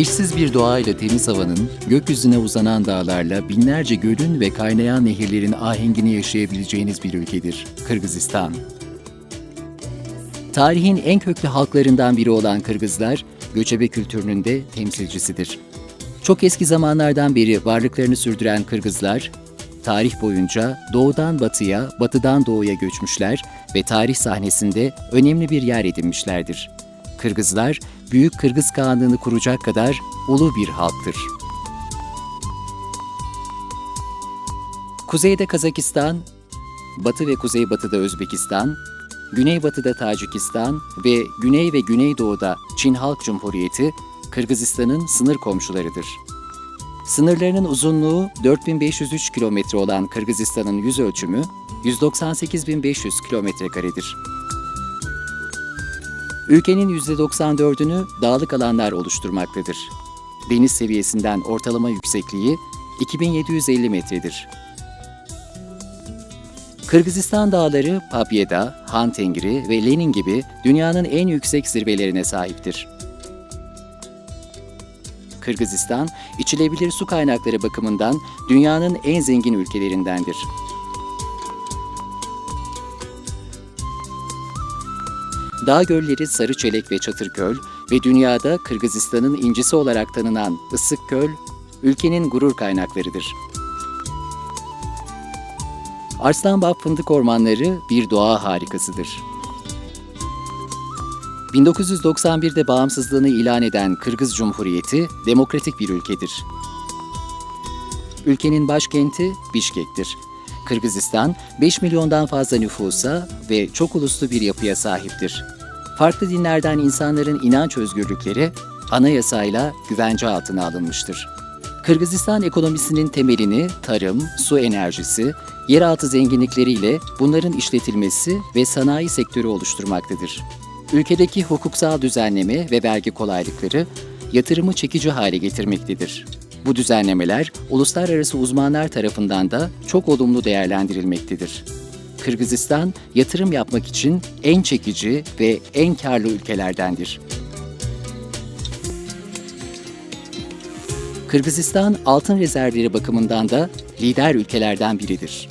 Eşsiz bir doğayla temiz havanın, gökyüzüne uzanan dağlarla binlerce gölün ve kaynayan nehirlerin ahengini yaşayabileceğiniz bir ülkedir Kırgızistan. Tarihin en köklü halklarından biri olan Kırgızlar, göçebe kültürünün de temsilcisidir. Çok eski zamanlardan beri varlıklarını sürdüren Kırgızlar, tarih boyunca doğudan batıya, batıdan doğuya göçmüşler ve tarih sahnesinde önemli bir yer edinmişlerdir. Kırgızlar, Büyük Kırgız Kağanlığı'nı kuracak kadar ulu bir halktır. Kuzeyde Kazakistan, batı ve kuzeybatıda Özbekistan, güneybatıda Tacikistan ve güney ve güneydoğuda Çin Halk Cumhuriyeti, Kırgızistan'ın sınır komşularıdır. Sınırlarının uzunluğu 4503 kilometre olan Kırgızistan'ın yüz ölçümü 198.500 kilometre karedir. Ülkenin %94'ünü dağlık alanlar oluşturmaktadır. Deniz seviyesinden ortalama yüksekliği 2750 metredir. Kırgızistan dağları Papyeda, Han Tengri ve Lenin gibi dünyanın en yüksek zirvelerine sahiptir. Kırgızistan, içilebilir su kaynakları bakımından dünyanın en zengin ülkelerindendir. Dağ gölleri Sarıçelek ve Çatırköl ve dünyada Kırgızistan'ın incisi olarak tanınan Issıkköl, ülkenin gurur kaynaklarıdır. Arslanbağ fındık ormanları bir doğa harikasıdır. 1991'de bağımsızlığını ilan eden Kırgız Cumhuriyeti demokratik bir ülkedir. Ülkenin başkenti Bişkek'tir. Kırgızistan 5 milyondan fazla nüfusa ve çok uluslu bir yapıya sahiptir. Farklı dinlerden insanların inanç özgürlükleri anayasayla güvence altına alınmıştır. Kırgızistan ekonomisinin temelini tarım, su enerjisi, yeraltı zenginlikleriyle bunların işletilmesi ve sanayi sektörü oluşturmaktadır. Ülkedeki hukuksal düzenleme ve vergi kolaylıkları yatırımı çekici hale getirmektedir. Bu düzenlemeler uluslararası uzmanlar tarafından da çok olumlu değerlendirilmektedir. Kırgızistan yatırım yapmak için en çekici ve en karlı ülkelerdendir. Kırgızistan altın rezervleri bakımından da lider ülkelerden biridir.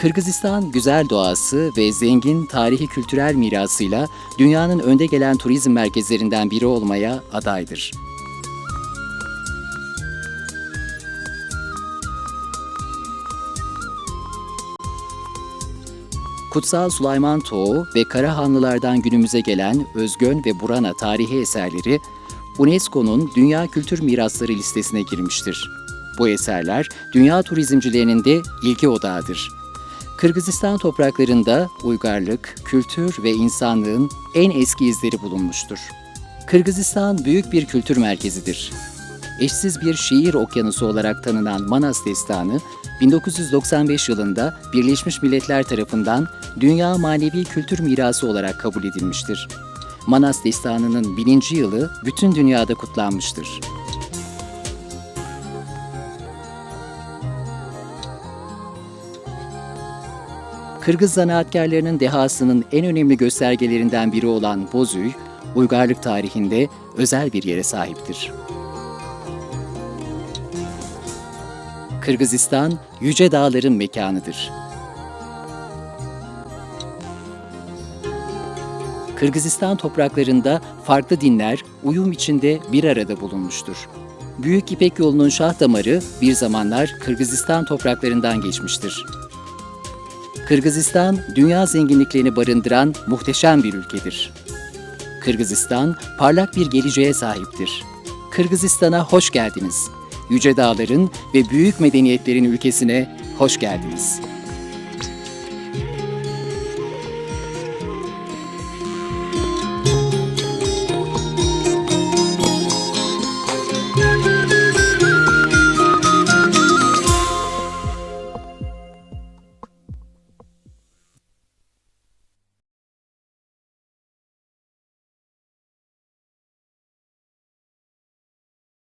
Kırgızistan güzel doğası ve zengin tarihi kültürel mirasıyla dünyanın önde gelen turizm merkezlerinden biri olmaya adaydır. Kutsal Süleyman Toğu ve Karahanlılardan günümüze gelen Özgön ve Burana tarihi eserleri UNESCO'nun Dünya Kültür Mirasları listesine girmiştir. Bu eserler dünya turizmcilerinin de ilgi odağıdır. Kırgızistan topraklarında uygarlık, kültür ve insanlığın en eski izleri bulunmuştur. Kırgızistan büyük bir kültür merkezidir. Eşsiz bir şiir okyanusu olarak tanınan Manas Destanı, 1995 yılında Birleşmiş Milletler tarafından Dünya Manevi Kültür Mirası olarak kabul edilmiştir. Manas Destanı'nın bininci yılı bütün dünyada kutlanmıştır. Kırgız zanaatkarlarının dehasının en önemli göstergelerinden biri olan Bozüy, uygarlık tarihinde özel bir yere sahiptir. Kırgızistan, yüce dağların mekanıdır. Kırgızistan topraklarında farklı dinler uyum içinde bir arada bulunmuştur. Büyük İpek yolunun şah damarı bir zamanlar Kırgızistan topraklarından geçmiştir. Kırgızistan, dünya zenginliklerini barındıran muhteşem bir ülkedir. Kırgızistan, parlak bir geleceğe sahiptir. Kırgızistan'a hoş geldiniz. Yüce dağların ve büyük medeniyetlerin ülkesine hoş geldiniz.